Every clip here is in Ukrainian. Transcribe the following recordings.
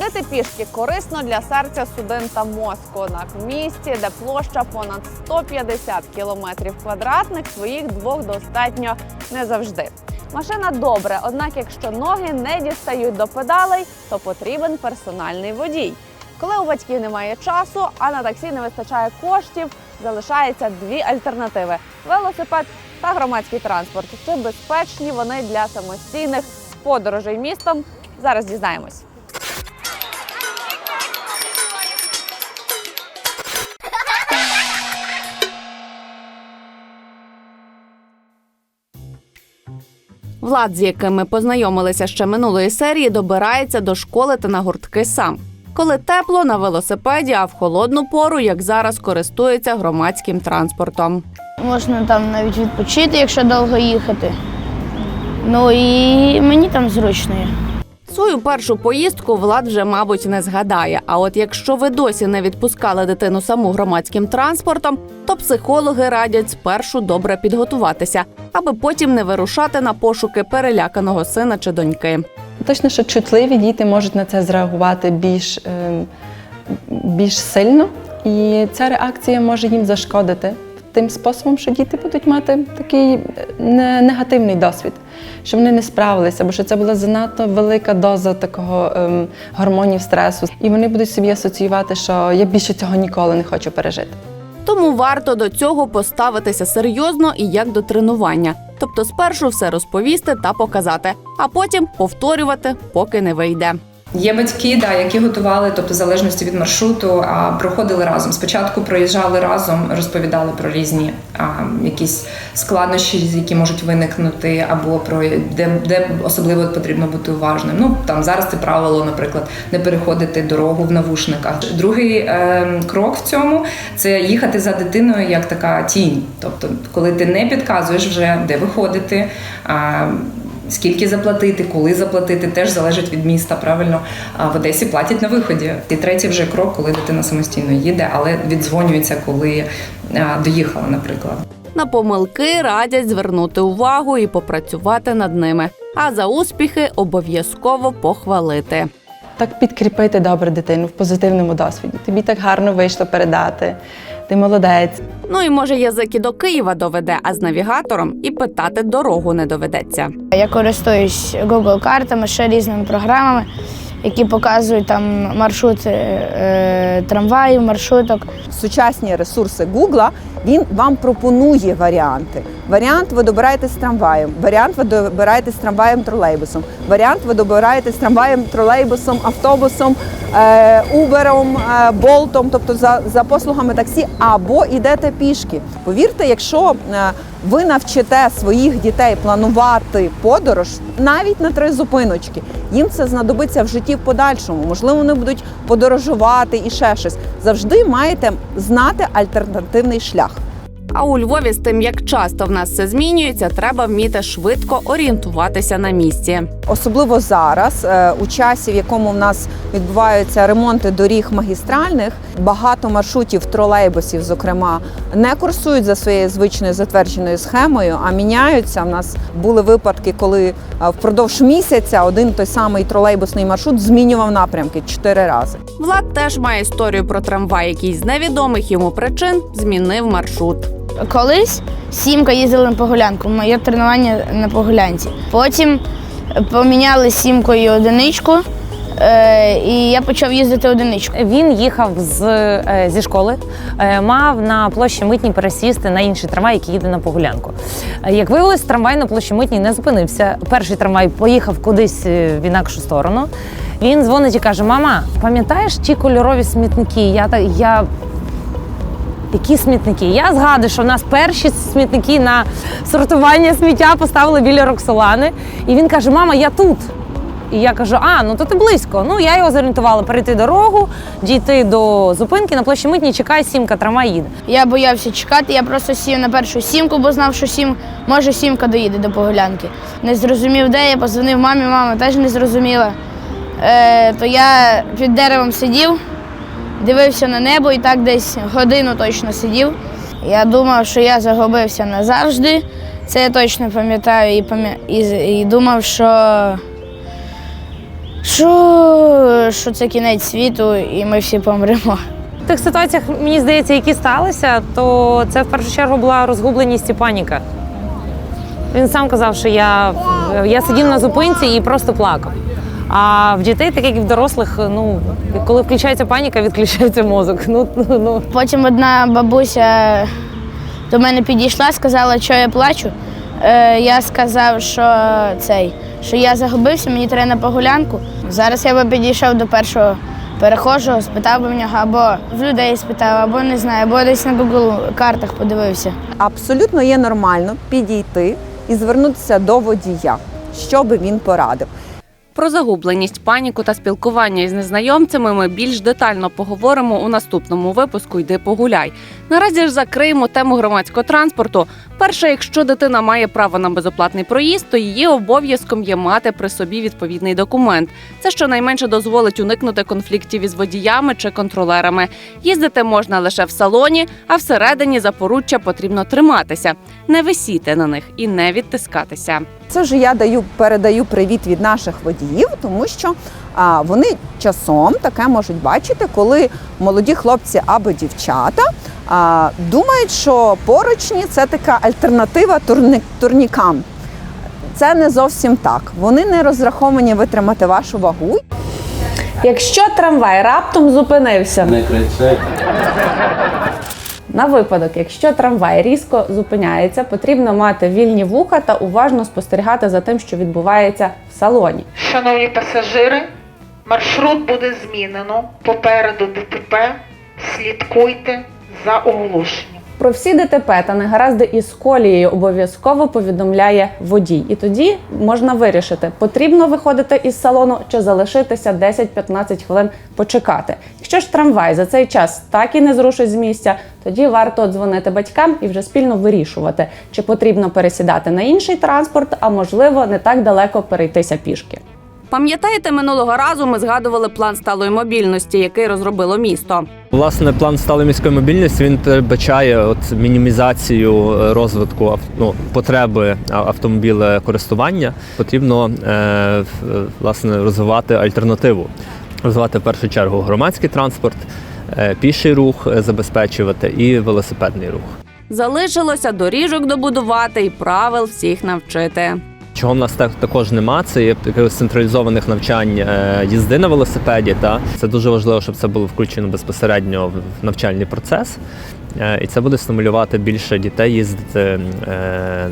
Ходити пішки корисно для серця, судин та мозку. Однак в місті, де площа понад 150 кілометрів квадратних, своїх двох достатньо не завжди. Машина добре, однак, якщо ноги не дістають до педалей, то потрібен персональний водій. Коли у батьків немає часу, а на таксі не вистачає коштів, залишається дві альтернативи: велосипед та громадський транспорт. Чи безпечні вони для самостійних подорожей містом? Зараз дізнаємось. Влад, з яким ми познайомилися ще минулої серії, добирається до школи та на гуртки сам. Коли тепло на велосипеді, а в холодну пору, як зараз, користується громадським транспортом. Можна там навіть відпочити, якщо довго їхати. Ну і мені там зручно. Свою першу поїздку Влад вже, мабуть, не згадає. А от якщо ви досі не відпускали дитину саму громадським транспортом, то психологи радять спершу добре підготуватися, аби потім не вирушати на пошуки переляканого сина чи доньки. Точно, що чутливі діти можуть на це зреагувати більш, е, більш сильно, і ця реакція може їм зашкодити тим способом, що діти будуть мати такий е, не- негативний досвід, що вони не справилися, бо що це була занадто велика доза такого ем, гормонів стресу, і вони будуть собі асоціювати, що я більше цього ніколи не хочу пережити. Тому варто до цього поставитися серйозно і як до тренування. Тобто спершу все розповісти та показати, а потім повторювати, поки не вийде. Є батьки, да, які готували, тобто в залежності від маршруту, а проходили разом. Спочатку проїжджали разом, розповідали про різні а, якісь складнощі, які можуть виникнути, або про де, де особливо потрібно бути уважним. Ну там зараз це правило, наприклад, не переходити дорогу в навушниках. Другий е, крок в цьому це їхати за дитиною як така тінь. Тобто, коли ти не підказуєш вже де виходити. А, Скільки заплатити, коли заплатити, теж залежить від міста. Правильно в Одесі платять на виході. І третій вже крок, коли дитина самостійно їде, але віддзвонюється, коли доїхала, наприклад. На помилки радять звернути увагу і попрацювати над ними. А за успіхи обов'язково похвалити. Так підкріпити добре дитину в позитивному досвіді. Тобі так гарно вийшло передати. Ти молодець. Ну і може язик і до Києва доведе, а з навігатором і питати дорогу не доведеться. Я користуюсь Google картами, ще різними програмами, які показують там маршрути е, трамваїв, маршруток. сучасні ресурси Гугла, він вам пропонує варіанти. Варіант ви добираєте з трамваєм, варіант ви добираєте з трамваєм тролейбусом, варіант ви добираєте з трамваєм, тролейбусом, автобусом, е, убером, е, болтом, тобто за, за послугами таксі, або йдете пішки. Повірте, якщо е, ви навчите своїх дітей планувати подорож навіть на три зупиночки, їм це знадобиться в житті в подальшому. Можливо, вони будуть подорожувати і ще щось. Завжди маєте знати альтернативний шлях. А у Львові з тим, як часто в нас все змінюється, треба вміти швидко орієнтуватися на місці. Особливо зараз, е, у часі, в якому в нас відбуваються ремонти доріг магістральних, багато маршрутів тролейбусів, зокрема, не курсують за своєю звичною затвердженою схемою, а міняються. У нас були випадки, коли е, впродовж місяця один той самий тролейбусний маршрут змінював напрямки чотири рази. Влад теж має історію про трамвай, який з невідомих йому причин змінив маршрут. Колись сімка їздила на Погулянку, моє тренування на Погулянці. Потім поміняли сімкою одиничку, е, і я почав їздити одиничку. Він їхав з, е, зі школи, е, мав на площі митній пересісти на інший трамвай, який їде на погулянку. Як виявилось, трамвай на площі митній не зупинився. Перший трамвай поїхав кудись в інакшу сторону. Він дзвонить і каже: Мама, пам'ятаєш ті кольорові смітники? Я я. Які смітники? Я згадую, що в нас перші смітники на сортування сміття поставили біля Роксолани. І він каже: Мама, я тут. І я кажу: а, ну то ти близько. Ну я його зорієнтувала перейти дорогу, дійти до зупинки на площі митній, чекай, сімка, трамвай їде. Я боявся чекати, я просто сів на першу сімку, бо знав, що сім, може сімка доїде до Погулянки. Не зрозумів, де я позвонив мамі, мама теж не зрозуміла. Е, то я під деревом сидів, дивився на небо і так десь годину точно сидів. Я думав, що я загубився назавжди. Це я точно пам'ятаю і, пам'я... і, і думав, що. Що, що це кінець світу і ми всі помремо. В тих ситуаціях, мені здається, які сталися, то це в першу чергу була розгубленість і паніка. Він сам казав, що я, я сидів на зупинці і просто плакав. А в дітей, так як і в дорослих, ну коли включається паніка, відключається мозок. Ну, ну, ну. Потім одна бабуся до мене підійшла, сказала, що я плачу. Е, я сказав, що цей, що я загубився, мені треба на погулянку. Зараз я би підійшов до першого перехожого, спитав би в нього, або в людей спитав, або не знаю, або десь на Google картах подивився. Абсолютно є нормально підійти і звернутися до водія, що би він порадив. Про загубленість, паніку та спілкування із незнайомцями ми більш детально поговоримо у наступному випуску Йди погуляй. Наразі ж закриємо тему громадського транспорту. Перше, якщо дитина має право на безоплатний проїзд, то її обов'язком є мати при собі відповідний документ. Це щонайменше дозволить уникнути конфліктів із водіями чи контролерами. Їздити можна лише в салоні, а всередині за поруччя потрібно триматися, не висіти на них і не відтискатися. Це вже я даю передаю привіт від наших водіїв, тому що а, вони часом таке можуть бачити, коли молоді хлопці або дівчата думають, що поручні це така альтернатива турні, турнікам. Це не зовсім так. Вони не розраховані витримати вашу вагу. Якщо трамвай раптом зупинився Не кричи. на випадок, якщо трамвай різко зупиняється, потрібно мати вільні вуха та уважно спостерігати за тим, що відбувається в салоні. Шановні пасажири, маршрут буде змінено. Попереду ДТП. Слідкуйте за оголошенням. Про всі ДТП та негаразди із колією обов'язково повідомляє водій, і тоді можна вирішити, потрібно виходити із салону чи залишитися 10-15 хвилин почекати. Якщо ж трамвай за цей час так і не зрушить з місця, тоді варто дзвонити батькам і вже спільно вирішувати, чи потрібно пересідати на інший транспорт, а можливо не так далеко перейтися пішки. Пам'ятаєте, минулого разу ми згадували план сталої мобільності, який розробило місто. Власне, план сталої міської мобільності він передбачає от мінімізацію е, розвитку ну, потреби а- автомобілekористування. Потрібно е, власне розвивати альтернативу, розвивати в першу чергу громадський транспорт, е, піший рух е, забезпечувати і велосипедний рух. Залишилося доріжок добудувати і правил всіх навчити. Чого в нас так також нема, це є якихось централізованих навчань е, їзди на велосипеді. Та це дуже важливо, щоб це було включено безпосередньо в навчальний процес. Е, І це буде стимулювати більше дітей їздити е,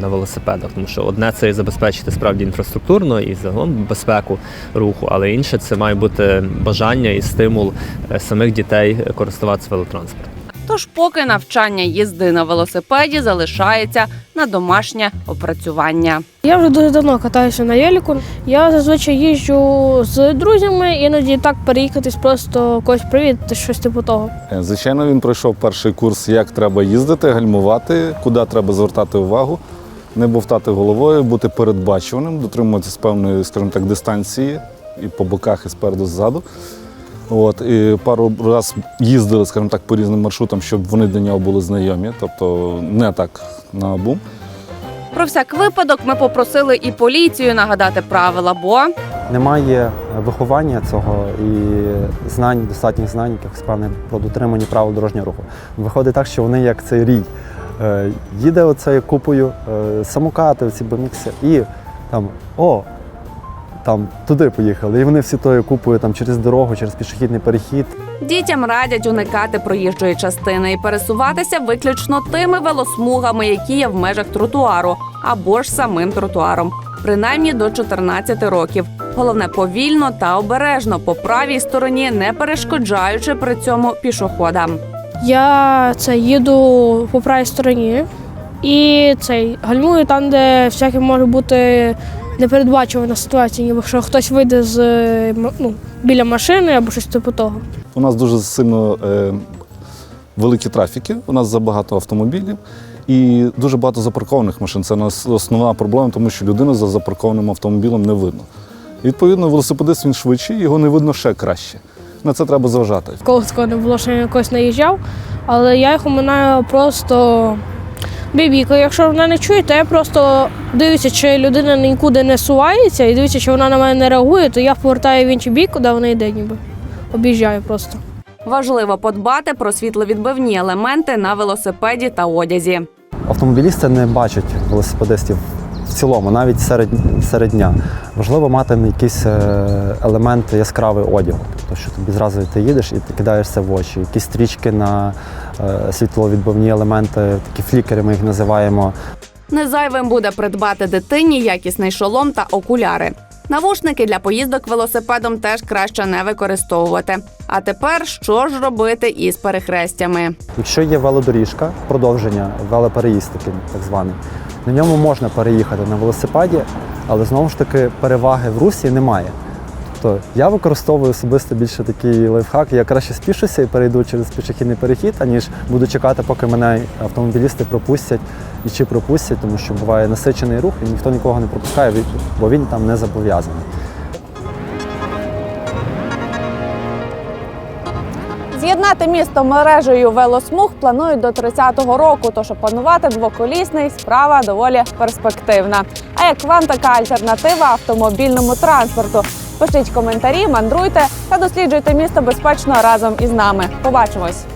на велосипедах, тому що одне це забезпечити справді інфраструктурно і загалом безпеку руху, але інше це має бути бажання і стимул самих дітей користуватися велотранспортом. Тож, поки навчання їзди на велосипеді залишається на домашнє опрацювання. Я вже дуже давно катаюся на велику. Я зазвичай їжджу з друзями, іноді так переїхатись, просто когось привідати, щось типу того. Е, Звичайно, він пройшов перший курс, як треба їздити, гальмувати, куди треба звертати увагу, не бовтати головою, бути передбачуваним, дотримуватися певної, скажімо так, дистанції і по боках, і спереду, ззаду. От, і пару разів їздили, скажімо так, по різним маршрутам, щоб вони для нього були знайомі, тобто не так на бум. Про всяк випадок ми попросили і поліцію нагадати правила, бо немає виховання цього і знань, достатніх знань, якихось певних про дотримання правил дорожнього руху. Виходить так, що вони як цей рій. Е, Їде оцею купою е, самокати, ці бомікси, і там о, там туди поїхали. І вони всі тою купою там через дорогу, через пішохідний перехід. дітям радять уникати проїжджої частини і пересуватися виключно тими велосмугами, які є в межах тротуару, або ж самим тротуаром. Принаймні до 14 років. Головне повільно та обережно по правій стороні, не перешкоджаючи при цьому пішоходам. Я це їду по правій стороні і цей гальмую там, де всяке може бути непередбачувана ситуація, ніби що хтось вийде з е, ну, біля машини або щось типу того. У нас дуже сильно е, великі трафіки, у нас забагато автомобілів і дуже багато запаркованих машин. Це нас основна проблема, тому що людину за запаркованим автомобілем не видно. Відповідно, велосипедист він швидший, його не видно ще краще. На це треба зважати. Коли такого не було, що я на когось наїжджав, але я їх оминаю просто бібікаю. Якщо вона не чує, то я просто дивлюся, чи людина нікуди не сувається, і дивлюся, чи вона на мене не реагує, то я повертаю в інший бік, куди вона йде, ніби. Об'їжджаю просто. Важливо подбати про світловідбивні елементи на велосипеді та одязі. Автомобілісти не бачать велосипедистів в цілому, навіть серед, серед дня. Важливо мати якийсь е, елемент яскравий одягу. Тобто, що тобі зразу ти їдеш і ти кидаєшся в очі. Якісь стрічки на е, світловідбивні елементи, такі флікери ми їх називаємо. Не буде придбати дитині якісний шолом та окуляри. Навушники для поїздок велосипедом теж краще не використовувати. А тепер що ж робити із перехрестями? Якщо є велодоріжка, продовження, велопереїзд такий так званий, на ньому можна переїхати на велосипеді, але знову ж таки переваги в русі немає. Тобто я використовую особисто більше такий лайфхак, я краще спішуся і перейду через пішохідний перехід, аніж буду чекати, поки мене автомобілісти пропустять і чи пропустять, тому що буває насичений рух і ніхто нікого не пропускає, бо він там не зобов'язаний. З'єднати місто мережею велосмуг планують до 30-го року, тож опанувати двоколісний справа доволі перспективна. А як вам така альтернатива автомобільному транспорту? Пишіть коментарі, мандруйте та досліджуйте місто безпечно разом із нами. Побачимось!